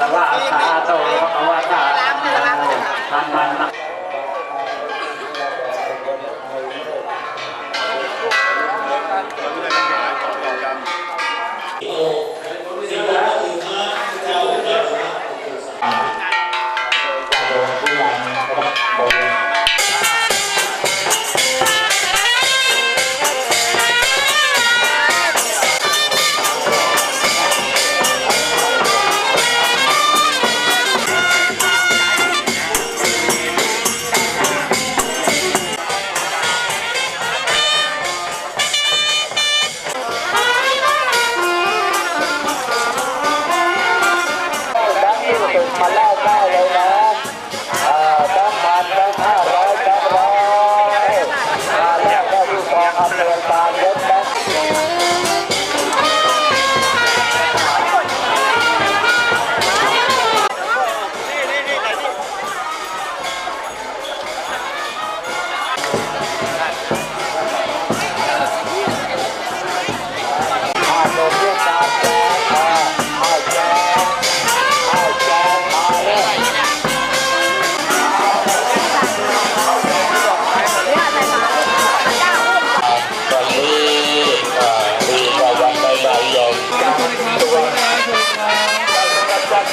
สวาสาโตภะวะตาธรนมัน มาเล่าได้เลยนะ